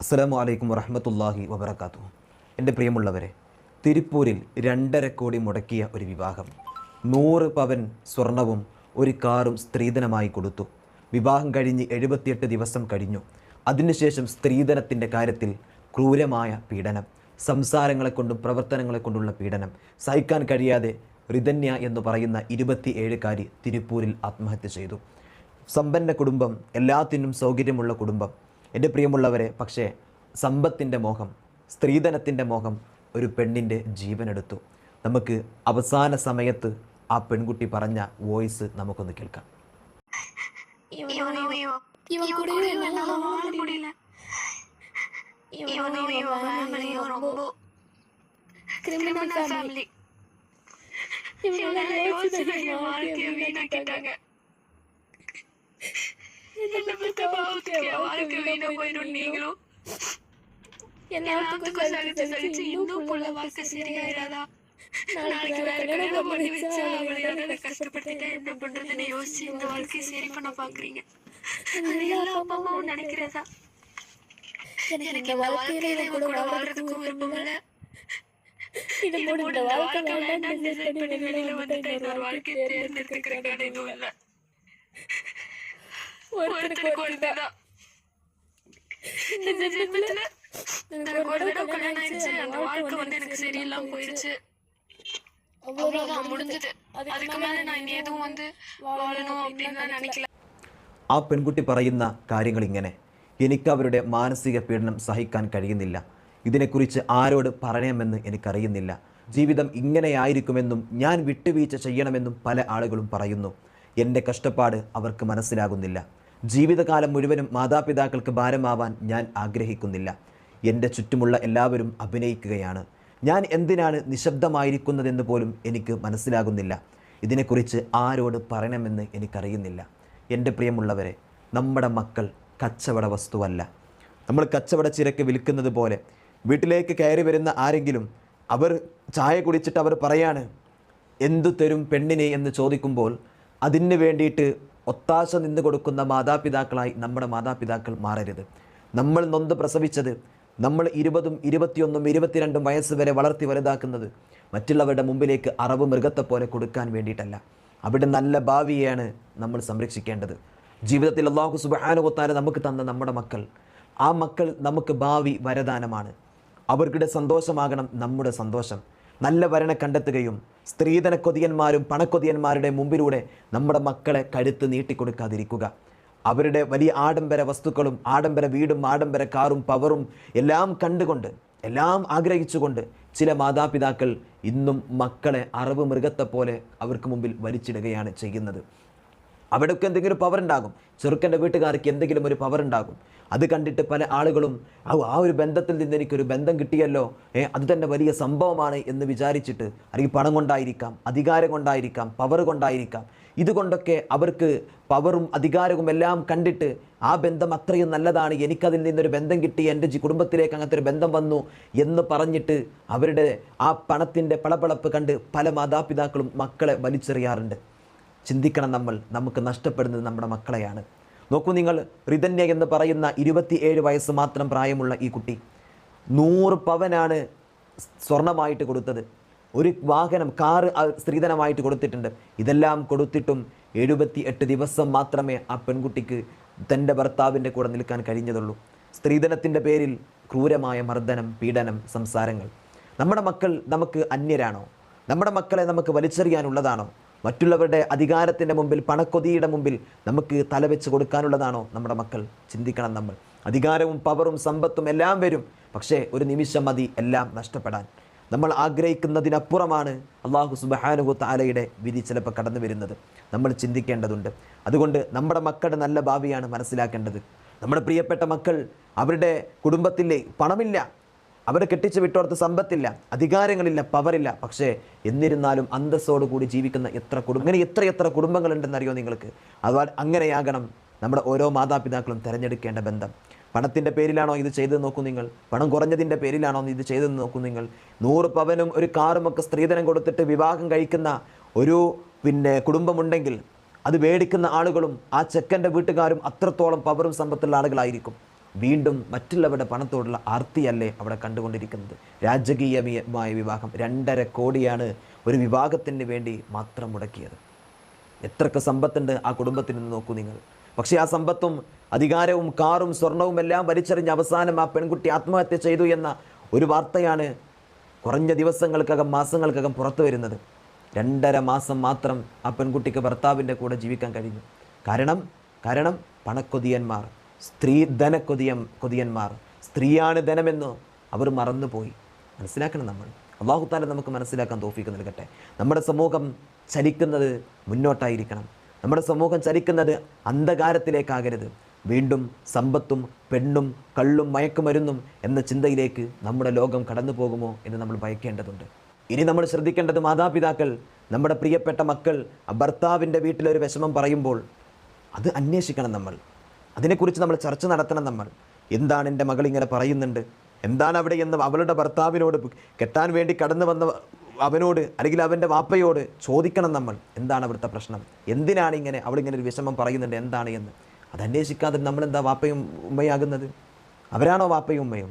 അസ്സലാമു അലൈക്കും വറഹമത്തല്ലാഹി വബർക്കാത്തു എന്റെ പ്രിയമുള്ളവരെ തിരുപ്പൂരിൽ രണ്ടര കോടി മുടക്കിയ ഒരു വിവാഹം. നൂറ് പവൻ സ്വർണവും ഒരു കാറും സ്ത്രീധനമായി കൊടുത്തു. വിവാഹം കഴിഞ്ഞ് എഴുപത്തിയെട്ട് ദിവസം കഴിഞ്ഞു. അതിനുശേഷം സ്ത്രീധനത്തിന്റെ കാര്യത്തിൽ ക്രൂരമായ പീഡനം സംസാരങ്ങളെ കൊണ്ടും പ്രവർത്തനങ്ങളെ കൊണ്ടുള്ള പീഡനം സഹിക്കാൻ കഴിയാതെ റിതന്യ എന്ന് പറയുന്ന ഇരുപത്തി ഏഴുകാരി തിരുപ്പൂരിൽ ആത്മഹത്യ ചെയ്തു. സമ്പന്ന കുടുംബം എല്ലാത്തിനും സൗകര്യമുള്ള കുടുംബം എൻ്റെ പ്രിയമുള്ളവരെ പക്ഷേ സമ്പത്തിൻ്റെ മോഹം സ്ത്രീധനത്തിൻ്റെ മോഹം ഒരു പെണ്ണിൻ്റെ ജീവനെടുത്തു നമുക്ക് അവസാന സമയത്ത് ആ പെൺകുട്ടി പറഞ്ഞ വോയിസ് നമുക്കൊന്ന് കേൾക്കാം இவனோ இவன் கூட என்னால வாழ முடியல இவனோ இவன் ஃபேமிலியும் ரொம்ப கிரிமினல் ஃபேமிலி இவங்க யோசிச்சு என் வாழ்க்கையை வீணாக்கிட்டாங்க வாழ்க்கை வீணா போயிடும் நீங்களும். எல்லாத்துக்கும் சலிச்சு சலிச்சு இன்னும் புள்ள வாழ்க்கை சரியாயிராதா நாளைக்கு வேற கல்யாணம் பண்ணி வச்சா கஷ்டப்பட்டுட்டா என்ன பண்றதுன்னு யோசிச்சு இந்த வாழ்க்கையை சரி பண்ண பாக்குறீங்க. எல்லா அப்பா அம்மாவும் நினைக்கிறதா? எனக்கு இந்த வாழ்க்கையில கூட வாழ்றதுக்கும் விருப்பம் இல்ல. இது முடிந்த வாழ்க்கை வேண்டாம் வெளியில வந்துட்டு வாழ்க்கையை தேர்ந்தெடுத்துக்கிறேன் எதுவும் இல்ல. இந்த ஜென்மத்துல எனக்கு ஒரு தடவை கல்யாணம் ஆயிடுச்சு அந்த வாழ்க்கை வந்து எனக்கு சரியில்லாம போயிருச்சு அவ்வளவுதான் முடிஞ்சது அதுக்கு மேல நான் இனி எதுவும் வந்து வாழணும் அப்படின்னு நினைக்கல ആ പെൺകുട്ടി പറയുന്ന കാര്യങ്ങൾ ഇങ്ങനെ എനിക്ക് അവരുടെ മാനസിക പീഡനം സഹിക്കാൻ കഴിയുന്നില്ല ഇതിനെക്കുറിച്ച് ആരോട് പറയണമെന്ന് എനിക്കറിയുന്നില്ല ജീവിതം ഇങ്ങനെയായിരിക്കുമെന്നും ഞാൻ വിട്ടുവീഴ്ച ചെയ്യണമെന്നും പല ആളുകളും പറയുന്നു എൻ്റെ കഷ്ടപ്പാട് അവർക്ക് മനസ്സിലാകുന്നില്ല ജീവിതകാലം മുഴുവനും മാതാപിതാക്കൾക്ക് ഭാരമാവാൻ ഞാൻ ആഗ്രഹിക്കുന്നില്ല. എന്റെ ചുറ്റുമുള്ള എല്ലാവരും അഭിനയിക്കുകയാണ്. ഞാൻ എന്തിനാണ് നിശബ്ദമായിരിക്കുന്നതെന്ന് പോലും എനിക്ക് മനസ്സിലാകുന്നില്ല. ഇതിനെക്കുറിച്ച് ആരോട് പറയണമെന്ന് എനിക്കറിയുന്നില്ല. എന്റെ പ്രിയമുള്ളവരെ നമ്മുടെ മക്കൾ കച്ചവട വസ്തുവല്ല. നമ്മൾ കച്ചവട ചിരക്ക് വിൽക്കുന്നത് പോലെ വീട്ടിലേക്ക് കയറി വരുന്ന ആരെങ്കിലും അവർ ചായ കുടിച്ചിട്ട് അവർ പറയാണ് എന്തു തരും പെണ്ണിനെ? എന്ന് ചോദിക്കുമ്പോൾ അതിന് വേണ്ടിയിട്ട് ഒത്താശ നിന്ന് കൊടുക്കുന്ന മാതാപിതാക്കളായി നമ്മുടെ മാതാപിതാക്കൾ മാറരുത്. നമ്മൾ നൊന്ത് പ്രസവിച്ചത് നമ്മൾ ഇരുപതും ഇരുപത്തിയൊന്നും ഇരുപത്തിരണ്ടും വയസ്സ് വരെ വളർത്തി വലുതാക്കുന്നത് മറ്റുള്ളവരുടെ മുമ്പിലേക്ക് അറവ് മൃഗത്തെ പോലെ കൊടുക്കാൻ വേണ്ടിയിട്ടല്ല. അവിടെ നല്ല ഭാവിയെയാണ് നമ്മൾ സംരക്ഷിക്കേണ്ടത്. ജീവിതത്തിൽ അള്ളാഹു സുബാനുകൊത്താരെ നമുക്ക് തന്ന നമ്മുടെ മക്കൾ. ആ മക്കൾ നമുക്ക് ഭാവി വരദാനമാണ്. അവർക്കിടെ സന്തോഷമാകണം നമ്മുടെ സന്തോഷം. നല്ല വരണ കണ്ടെത്തുകയും സ്ത്രീധന കൊതിയന്മാരും പണക്കൊതിയന്മാരുടെ മുമ്പിലൂടെ നമ്മുടെ മക്കളെ കഴുത്ത് നീട്ടിക്കൊടുക്കാതിരിക്കുക. അവരുടെ വലിയ ആഡംബര വസ്തുക്കളും ആഡംബര വീടും ആഡംബര കാറും പവറും എല്ലാം കണ്ടുകൊണ്ട് എല്ലാം ആഗ്രഹിച്ചുകൊണ്ട് ചില മാതാപിതാക്കൾ ഇന്നും മക്കളെ അറവ് മൃഗത്തെ പോലെ അവർക്ക് മുമ്പിൽ വലിച്ചിടുകയാണ് ചെയ്യുന്നത്. അവിടെയൊക്കെ എന്തെങ്കിലും പവർ ഉണ്ടാകും ചെറുക്കന്റെ വീട്ടുകാർക്ക് എന്തെങ്കിലും ഒരു പവർ ഉണ്ടാകും അത് കണ്ടിട്ട് പല ആളുകളും ആ ഒരു ബന്ധത്തിൽ നിന്ന് എനിക്കൊരു ബന്ധം കിട്ടിയല്ലോ. ഏ അത് തന്നെ വലിയ സംഭവമാണ് എന്ന് വിചാരിച്ചിട്ട് അല്ലെങ്കിൽ പണം കൊണ്ടായിരിക്കാം അധികാരം കൊണ്ടായിരിക്കാം പവർ കൊണ്ടായിരിക്കാം. ഇതുകൊണ്ടൊക്കെ അവർക്ക് പവറും അധികാരവും എല്ലാം കണ്ടിട്ട് ആ ബന്ധം അത്രയും നല്ലതാണ്. എനിക്കതിൽ നിന്നൊരു ബന്ധം കിട്ടി. എന്റെ കുടുംബത്തിലേക്ക് അങ്ങനത്തെ ഒരു ബന്ധം വന്നു എന്ന് പറഞ്ഞിട്ട് അവരുടെ ആ പണത്തിന്റെ പളപളപ്പ് കണ്ട് പല മാതാപിതാക്കളും മക്കളെ വലിച്ചെറിയാറുണ്ട്. ചിന്തിക്കണം നമ്മൾ. നമുക്ക് നഷ്ടപ്പെടുന്നത് നമ്മുടെ മക്കളെയാണ്. നോക്കൂ നിങ്ങൾ റിതന്യ എന്ന് പറയുന്ന ഇരുപത്തിയേഴ് വയസ്സ് മാത്രം പ്രായമുള്ള ഈ കുട്ടി. നൂറ് പവനാണ് സ്വർണമായിട്ട് കൊടുത്തത്. ഒരു വാഹനം കാറ് സ്ത്രീധനമായിട്ട് കൊടുത്തിട്ടുണ്ട്. ഇതെല്ലാം കൊടുത്തിട്ടും എഴുപത്തി എട്ട് ദിവസം മാത്രമേ ആ പെൺകുട്ടിക്ക് തന്റെ ഭർത്താവിന്റെ കൂടെ നിൽക്കാൻ കഴിഞ്ഞതുള്ളൂ. സ്ത്രീധനത്തിന്റെ പേരിൽ ക്രൂരമായ മർദ്ദനം പീഡനം സംസാരങ്ങൾ. നമ്മുടെ മക്കൾ നമുക്ക് അന്യരാണോ? നമ്മുടെ മക്കളെ നമുക്ക് വലിച്ചെറിയാനുള്ളതാണോ? മറ്റുള്ളവരുടെ അധികാരത്തിന്റെ മുമ്പിൽ പണക്കൊതിയുടെ മുമ്പിൽ നമുക്ക് തലവെച്ച് കൊടുക്കാനുള്ളതാണോ നമ്മുടെ മക്കൾ? ചിന്തിക്കണം നമ്മൾ. അധികാരവും പവറും സമ്പത്തും എല്ലാം വരും. പക്ഷേ ഒരു നിമിഷം മതി എല്ലാം നഷ്ടപ്പെടാൻ. നമ്മൾ ആഗ്രഹിക്കുന്നതിനപ്പുറമാണ് അള്ളാഹു സുബഹാനുഹു താലയുടെ വിധി ചിലപ്പോൾ കടന്നു വരുന്നത്. നമ്മൾ ചിന്തിക്കേണ്ടതുണ്ട്. അതുകൊണ്ട് നമ്മുടെ മക്കളുടെ നല്ല ഭാവിയാണ് മനസ്സിലാക്കേണ്ടത്. നമ്മുടെ പ്രിയപ്പെട്ട മക്കൾ അവരുടെ കുടുംബത്തിലെ പണമില്ല. അവരെ കെട്ടിച്ചു വിട്ടോർത്ത് സമ്പത്തില്ല അധികാരങ്ങളില്ല പവറില്ല. പക്ഷേ എന്നിരുന്നാലും അന്തസ്സോടുകൂടി ജീവിക്കുന്ന എത്ര കുടുംബം അങ്ങനെ എത്ര എത്ര കുടുംബങ്ങളുണ്ടെന്നറിയോ നിങ്ങൾക്ക്? അതുപോലെ അങ്ങനെയാകണം നമ്മുടെ ഓരോ മാതാപിതാക്കളും തിരഞ്ഞെടുക്കേണ്ട ബന്ധം. പണത്തിന്റെ പേരിലാണോ ഇത് ചെയ്ത് നോക്കൂ നിങ്ങൾ. പണം കുറഞ്ഞതിന്റെ പേരിലാണോ ഇത് ചെയ്ത് നോക്കൂ നിങ്ങൾ. നൂറ് പവനും ഒരു കാറും ഒക്കെ സ്ത്രീധനം കൊടുത്തിട്ട് വിവാഹം കഴിക്കുന്ന ഒരു പിന്നെ കുടുംബമുണ്ടെങ്കിൽ അത് മേടിക്കുന്ന ആളുകളും ആ ചെക്കന്റെ വീട്ടുകാരും അത്രത്തോളം പവറും സമ്പത്തുള്ള ആളുകളായിരിക്കും. വീണ്ടും മറ്റുള്ളവരുടെ പണത്തോടുള്ള ആർത്തിയല്ലേ അവിടെ കണ്ടുകൊണ്ടിരിക്കുന്നത്. രാജകീയമായ വിവാഹം രണ്ടര കോടിയാണ് ഒരു വിവാഹത്തിന് വേണ്ടി മാത്രം മുടക്കിയത്. എത്രക്ക് സമ്പത്തുണ്ട് ആ കുടുംബത്തിൽ നിന്ന് നോക്കൂ നിങ്ങൾ. പക്ഷേ ആ സമ്പത്തും അധികാരവും കാറും സ്വർണവും എല്ലാം വലിച്ചെറിഞ്ഞ് അവസാനം ആ പെൺകുട്ടി ആത്മഹത്യ ചെയ്തു എന്ന ഒരു വാർത്തയാണ് കുറഞ്ഞ ദിവസങ്ങൾക്കകം മാസങ്ങൾക്കകം പുറത്തു വരുന്നത്. രണ്ടര മാസം മാത്രം ആ പെൺകുട്ടിക്ക് ഭർത്താവിന്റെ കൂടെ ജീവിക്കാൻ കഴിഞ്ഞു. കാരണം കാരണം പണക്കൊതിയന്മാർ. സ്ത്രീ ധന കൊതിയം കൊതിയന്മാർ. സ്ത്രീയാണ് ധനമെന്ന് അവർ മറന്നുപോയി. മനസ്സിലാക്കണം നമ്മൾ. അള്ളാഹുത്താല നമുക്ക് മനസ്സിലാക്കാൻ തോഫിക്ക് നൽകട്ടെ. നമ്മുടെ സമൂഹം ചലിക്കുന്നത് മുന്നോട്ടായിരിക്കണം. നമ്മുടെ സമൂഹം ചലിക്കുന്നത് അന്ധകാരത്തിലേക്കാകരുത്. വീണ്ടും സമ്പത്തും പെണ്ണും കള്ളും മയക്കുമരുന്നും എന്ന ചിന്തയിലേക്ക് നമ്മുടെ ലോകം കടന്നു പോകുമോ എന്ന് നമ്മൾ ഭയക്കേണ്ടതുണ്ട്. ഇനി നമ്മൾ ശ്രദ്ധിക്കേണ്ടത് മാതാപിതാക്കൾ നമ്മുടെ പ്രിയപ്പെട്ട മക്കൾ ഭർത്താവിന്റെ വീട്ടിലൊരു വിഷമം പറയുമ്പോൾ അത് അന്വേഷിക്കണം നമ്മൾ. അതിനെക്കുറിച്ച് നമ്മൾ ചർച്ച നടത്തണം നമ്മൾ. എന്താണ് എന്റെ മകൾ ഇങ്ങനെ പറയുന്നുണ്ട്? എന്താണ് അവിടെ എന്ന് അവളുടെ ഭർത്താവിനോട് കെട്ടാൻ വേണ്ടി കടന്നു വന്ന അവനോട് അല്ലെങ്കിൽ അവന്റെ വാപ്പയോട് ചോദിക്കണം നമ്മൾ. എന്താണ് അവിടുത്തെ പ്രശ്നം? എന്തിനാണ് ഇങ്ങനെ അവളിങ്ങനെ ഒരു വിഷമം പറയുന്നുണ്ട്? എന്താണ് എന്ന്. അത് അന്വേഷിക്കാതെ നമ്മളെന്താ വാപ്പയും ഉമ്മയാകുന്നത് അവരാണോ വാപ്പയും ഉമ്മയും?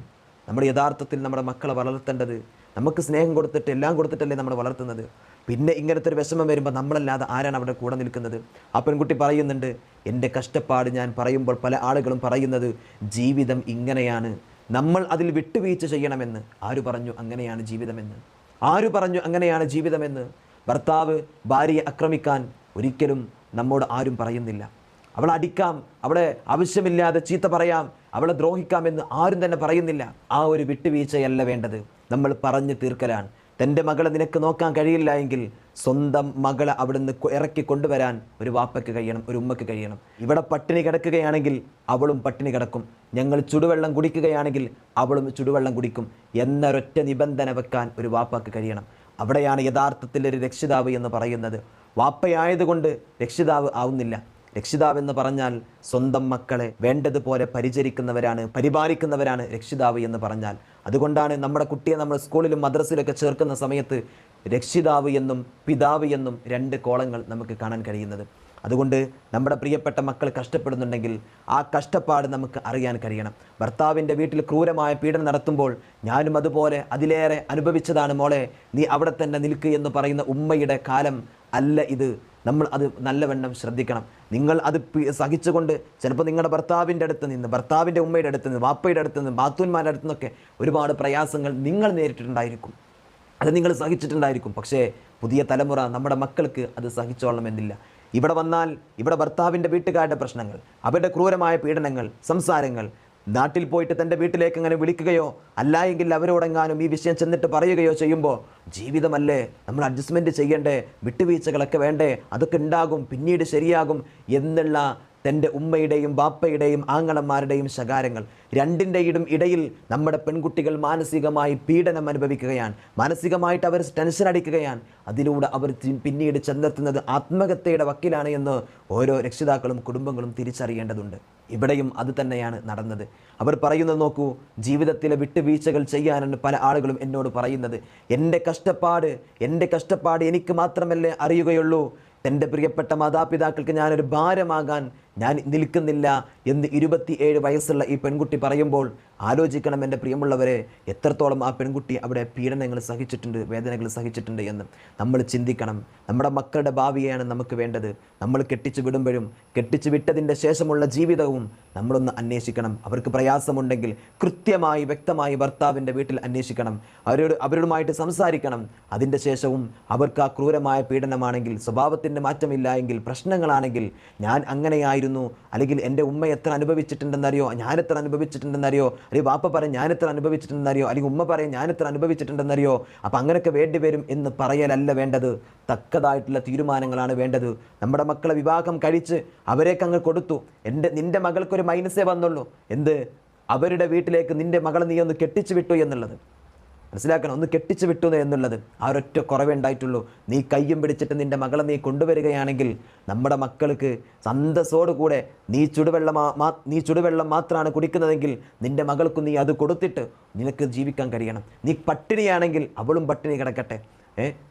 നമ്മൾ യഥാർത്ഥത്തിൽ നമ്മുടെ മക്കളെ വളർത്തേണ്ടത് നമുക്ക് സ്നേഹം കൊടുത്തിട്ട് എല്ലാം കൊടുത്തിട്ടല്ലേ നമ്മൾ വളർത്തുന്നത്. പിന്നെ ഇങ്ങനത്തെ ഒരു വിഷമം വരുമ്പോൾ നമ്മളല്ലാതെ ആരാണ് അവിടെ കൂടെ നിൽക്കുന്നത്? ആ പെൺകുട്ടി പറയുന്നുണ്ട് എന്റെ കഷ്ടപ്പാട് ഞാൻ പറയുമ്പോൾ പല ആളുകളും പറയുന്നത് ജീവിതം ഇങ്ങനെയാണ്. നമ്മൾ അതിൽ വിട്ടുവീഴ്ച ചെയ്യണമെന്ന്. ആര് പറഞ്ഞു അങ്ങനെയാണ് ജീവിതമെന്ന്? ആര് പറഞ്ഞു അങ്ങനെയാണ് ജീവിതമെന്ന്? ഭർത്താവ് ഭാര്യയെ ആക്രമിക്കാൻ ഒരിക്കലും നമ്മോട് ആരും പറയുന്നില്ല. അവളെ അടിക്കാം അവളെ ആവശ്യമില്ലാതെ ചീത്ത പറയാം അവളെ ദ്രോഹിക്കാമെന്ന് ആരും തന്നെ പറയുന്നില്ല. ആ ഒരു വിട്ടുവീഴ്ചയല്ല വേണ്ടത്. നമ്മൾ പറഞ്ഞു തീർക്കലാണ്. തന്റെ മകളെ നിനക്ക് നോക്കാൻ കഴിയില്ല എങ്കിൽ സ്വന്തം മകളെ അവിടുന്ന് ഇറക്കി കൊണ്ടുവരാൻ ഒരു വാപ്പയ്ക്ക് കഴിയണം ഒരു ഉമ്മയ്ക്ക് കഴിയണം. ഇവിടെ പട്ടിണി കിടക്കുകയാണെങ്കിൽ അവളും പട്ടിണി കിടക്കും. ഞങ്ങൾ ചുടുവെള്ളം കുടിക്കുകയാണെങ്കിൽ അവളും ചുടുവെള്ളം കുടിക്കും. എന്നൊരൊറ്റ നിബന്ധന വെക്കാൻ ഒരു വാപ്പയ്ക്ക് കഴിയണം. അവിടെയാണ് യഥാർത്ഥത്തിൽ ഒരു രക്ഷിതാവ് എന്ന് പറയുന്നത്. വാപ്പയായതുകൊണ്ട് രക്ഷിതാവ് ആവുന്നില്ല. രക്ഷിതാവെന്ന് പറഞ്ഞാൽ സ്വന്തം മക്കളെ വേണ്ടതുപോലെ പരിചരിക്കുന്നവരാണ് പരിപാലിക്കുന്നവരാണ് രക്ഷിതാവ് എന്ന് പറഞ്ഞാൽ. അതുകൊണ്ടാണ് നമ്മുടെ കുട്ടിയെ നമ്മൾ സ്കൂളിലും മദ്രസയിലൊക്കെ ചേർക്കുന്ന സമയത്ത് രക്ഷിതാവ് എന്നും പിതാവ് എന്നും രണ്ട് കോളങ്ങൾ നമുക്ക് കാണാൻ കഴിയുന്നത്. അതുകൊണ്ട് നമ്മുടെ പ്രിയപ്പെട്ട മക്കൾ കഷ്ടപ്പെടുന്നുണ്ടെങ്കിൽ ആ കഷ്ടപ്പാട് നമുക്ക് അറിയാൻ കഴിയണം. ഭർത്താവിന്റെ വീട്ടിൽ ക്രൂരമായ പീഡനം നടത്തുമ്പോൾ ഞാനും അതുപോലെ അതിലേറെ അനുഭവിച്ചതാണ് മോളെ. നീ അവിടെ തന്നെ നിൽക്ക് എന്ന് പറയുന്ന ഉമ്മയുടെ കാലം അല്ല ഇത്. നമ്മൾ അത് നല്ലവണ്ണം ശ്രദ്ധിക്കണം. നിങ്ങൾ അത് സഹിച്ചുകൊണ്ട് ചിലപ്പോൾ നിങ്ങളുടെ ഭർത്താവിന്റെ അടുത്ത് നിന്ന് ഭർത്താവിന്റെ ഉമ്മയുടെ അടുത്ത് നിന്ന് വാപ്പയുടെ അടുത്ത് നിന്ന് ബാത്തൂന്മാരുടെ അടുത്തു നിന്നൊക്കെ ഒരുപാട് പ്രയാസങ്ങൾ നിങ്ങൾ നേരിട്ടിട്ടുണ്ടായിരിക്കും. അത് നിങ്ങൾ സഹിച്ചിട്ടുണ്ടായിരിക്കും. പക്ഷേ പുതിയ തലമുറ നമ്മുടെ മക്കൾക്ക് അത് സഹിച്ചോളണമെന്നില്ല. ഇവിടെ വന്നാൽ ഇവിടെ ഭർത്താവിന്റെ വീട്ടുകാരുടെ പ്രശ്നങ്ങൾ അവരുടെ ക്രൂരമായ പീഡനങ്ങൾ സംസാരങ്ങൾ. നാട്ടിൽ പോയിട്ട് തന്റെ വീട്ടിലേക്ക് അങ്ങനെ വിളിക്കുകയോ അല്ല എങ്കിൽ അവരോടെങ്ങാനും ഈ വിഷയം ചെന്നിട്ട് പറയുകയോ ചെയ്യുമ്പോൾ ജീവിതമല്ലേ? നമ്മൾ അഡ്ജസ്റ്റ്മെന്റ് ചെയ്യണ്ടേ? വിട്ടുവീഴ്ചകളൊക്കെ വേണ്ടേ? അതൊക്കെ ഉണ്ടാകും പിന്നീട് ശരിയാകും എന്നുള്ള തന്റെ ഉമ്മയുടെയും ബാപ്പയുടെയും ആങ്ങളന്മാരുടെയും ശകാരങ്ങൾ രണ്ടിന്റെയും ഇടയിൽ നമ്മുടെ പെൺകുട്ടികൾ മാനസികമായി പീഡനം അനുഭവിക്കുകയാണ്. മാനസികമായിട്ട് അവർ ടെൻഷൻ അടിക്കുകയാണ്. അതിലൂടെ അവർ പിന്നീട് ചെന്നെത്തുന്നത് ആത്മഹത്യയുടെ വക്കിലാണ് എന്ന് ഓരോ രക്ഷിതാക്കളും കുടുംബങ്ങളും തിരിച്ചറിയേണ്ടതുണ്ട്. ഇവിടെയും അത് തന്നെയാണ് നടന്നത്. അവർ പറയുന്നത് നോക്കൂ ജീവിതത്തിലെ വിട്ടുവീഴ്ചകൾ ചെയ്യാനാണ് പല ആളുകളും എന്നോട് പറയുന്നത്. എന്റെ കഷ്ടപ്പാട് എന്റെ കഷ്ടപ്പാട് എനിക്ക് മാത്രമല്ലേ അറിയുകയുള്ളൂ. എന്റെ പ്രിയപ്പെട്ട മാതാപിതാക്കൾക്ക് ഞാനൊരു ഭാരമാകാൻ ഞാൻ നിൽക്കുന്നില്ല എന്ന് ഇരുപത്തിയേഴ് വയസ്സുള്ള ഈ പെൺകുട്ടി പറയുമ്പോൾ ആലോചിക്കണം എന്റെ പ്രിയമുള്ളവരെ എത്രത്തോളം ആ പെൺകുട്ടി അവിടെ പീഡനങ്ങൾ സഹിച്ചിട്ടുണ്ട് വേദനകൾ സഹിച്ചിട്ടുണ്ട് എന്ന് നമ്മൾ ചിന്തിക്കണം. നമ്മുടെ മക്കളുടെ ഭാവിയാണ് നമുക്ക് വേണ്ടത്. നമ്മൾ കെട്ടിച്ചു വിടുമ്പോഴും കെട്ടിച്ചു വിട്ടതിന്റെ ശേഷമുള്ള ജീവിതവും നമ്മളൊന്ന് അന്വേഷിക്കണം. അവർക്ക് പ്രയാസമുണ്ടെങ്കിൽ കൃത്യമായി വ്യക്തമായി ഭർത്താവിന്റെ വീട്ടിൽ അന്വേഷിക്കണം. അവരോട് അവരോടുമായിട്ട് സംസാരിക്കണം. അതിന്റെ ശേഷവും അവർക്ക് ആ ക്രൂരമായ പീഡനമാണെങ്കിൽ സ്വഭാവത്തിന്റെ മാറ്റമില്ല എങ്കിൽ പ്രശ്നങ്ങളാണെങ്കിൽ ഞാൻ അങ്ങനെയായിരുന്നു അല്ലെങ്കിൽ എന്റെ ഉമ്മ എത്ര അനുഭവിച്ചിട്ടുണ്ടെന്നറിയോ? ഞാൻ എത്ര അനുഭവിച്ചിട്ടുണ്ടെന്നറിയോ? അല്ലെങ്കിൽ വാപ്പ പറയും ഞാൻ എത്ര അനുഭവിച്ചിട്ടുണ്ടെന്നറിയോ? അല്ലെങ്കിൽ ഉമ്മ പറയും ഞാൻ എത്ര അനുഭവിച്ചിട്ടുണ്ടെന്നറിയോ? അപ്പം അങ്ങനെയൊക്കെ വേണ്ടി വരും എന്ന് പറയലല്ല വേണ്ടത്. തക്കതായിട്ടുള്ള തീരുമാനങ്ങളാണ് വേണ്ടത്. നമ്മുടെ മക്കളെ വിവാഹം കഴിച്ച് അവരേക്ക് അങ്ങ് കൊടുത്തു. എന്റെ നിന്റെ മകൾക്കൊരു മൈനസേ വന്നുള്ളൂ. എന്ത്? അവരുടെ വീട്ടിലേക്ക് നിന്റെ മകളെ നീ ഒന്ന് കെട്ടിച്ചു വിട്ടു എന്നുള്ളത്. മനസ്സിലാക്കണം ഒന്ന് കെട്ടിച്ചു വിട്ടു എന്നുള്ളത്. ആ ഒരൊറ്റ കുറവേ ഉണ്ടായിട്ടുള്ളൂ. നീ കയ്യും പിടിച്ചിട്ട് നിന്റെ മകളെ നീ കൊണ്ടുവരികയാണെങ്കിൽ നമ്മുടെ മക്കൾക്ക് സന്തസ്സോടുകൂടെ നീ ചുടുവെള്ളം നീ ചുടുവെള്ളം മാത്രമാണ് കുടിക്കുന്നതെങ്കിൽ നിന്റെ മകൾക്ക് നീ അത് കൊടുത്തിട്ട് നിനക്ക് ജീവിക്കാൻ കഴിയണം. നീ പട്ടിണിയാണെങ്കിൽ അവളും പട്ടിണി കിടക്കട്ടെ.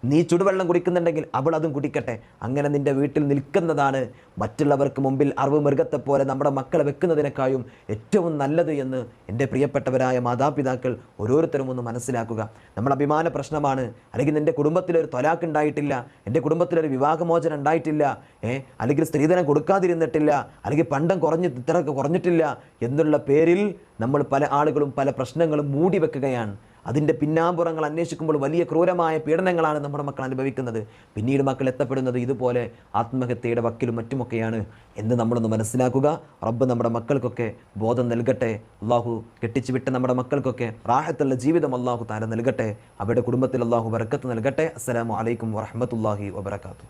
നീ ചുടുവെള്ളം കുടിക്കുന്നുണ്ടെങ്കിൽ അവൾ അതും കുടിക്കട്ടെ. അങ്ങനെ നിന്റെ വീട്ടിൽ നിൽക്കുന്നതാണ് മറ്റുള്ളവർക്ക് മുമ്പിൽ അറിവ് മൃഗത്തെ പോലെ നമ്മുടെ മക്കളെ വെക്കുന്നതിനേക്കാളും ഏറ്റവും നല്ലത് എന്ന് എന്റെ പ്രിയപ്പെട്ടവരായ മാതാപിതാക്കൾ ഓരോരുത്തരും ഒന്ന് മനസ്സിലാക്കുക. നമ്മൾ അഭിമാന പ്രശ്നമാണ്. അല്ലെങ്കിൽ നിന്റെ കുടുംബത്തിലൊരു തൊലാക്ക് ഉണ്ടായിട്ടില്ല. എന്റെ കുടുംബത്തിലൊരു വിവാഹമോചനം ഉണ്ടായിട്ടില്ല. ഏ അല്ലെങ്കിൽ സ്ത്രീധനം കൊടുക്കാതിരുന്നിട്ടില്ല. അല്ലെങ്കിൽ പണ്ടം കുറഞ്ഞ് ഇത്രയൊക്കെ കുറഞ്ഞിട്ടില്ല. എന്നുള്ള പേരിൽ നമ്മൾ പല ആളുകളും പല പ്രശ്നങ്ങളും മൂടി വെക്കുകയാണ് അതിന്റെ പിന്നാമ്പുറങ്ങൾ അന്വേഷിക്കുമ്പോൾ വലിയ ക്രൂരമായ പീഡനങ്ങളാണ് നമ്മുടെ മക്കൾ അനുഭവിക്കുന്നത്. പിന്നീട് മക്കൾ എത്തപ്പെടുന്നത് ഇതുപോലെ ആത്മഹത്യയുടെ വക്കിലും മറ്റുമൊക്കെയാണ് എന്ന് നമ്മളൊന്ന് മനസ്സിലാക്കുക. റബ്ബ് നമ്മുടെ മക്കൾക്കൊക്കെ ബോധം നൽകട്ടെ. അള്ളാഹു കെട്ടിച്ചു വിട്ട നമ്മുടെ മക്കൾക്കൊക്കെ റാഹത്തുള്ള ജീവിതം അള്ളാഹു താരം നൽകട്ടെ. അവരുടെ കുടുംബത്തിൽ അള്ളാഹു ബർക്കത്ത് നൽകട്ടെ. അസ്സലാമു അലൈക്കും വറഹമത്തല്ലാഹി വബർക്കാത്തു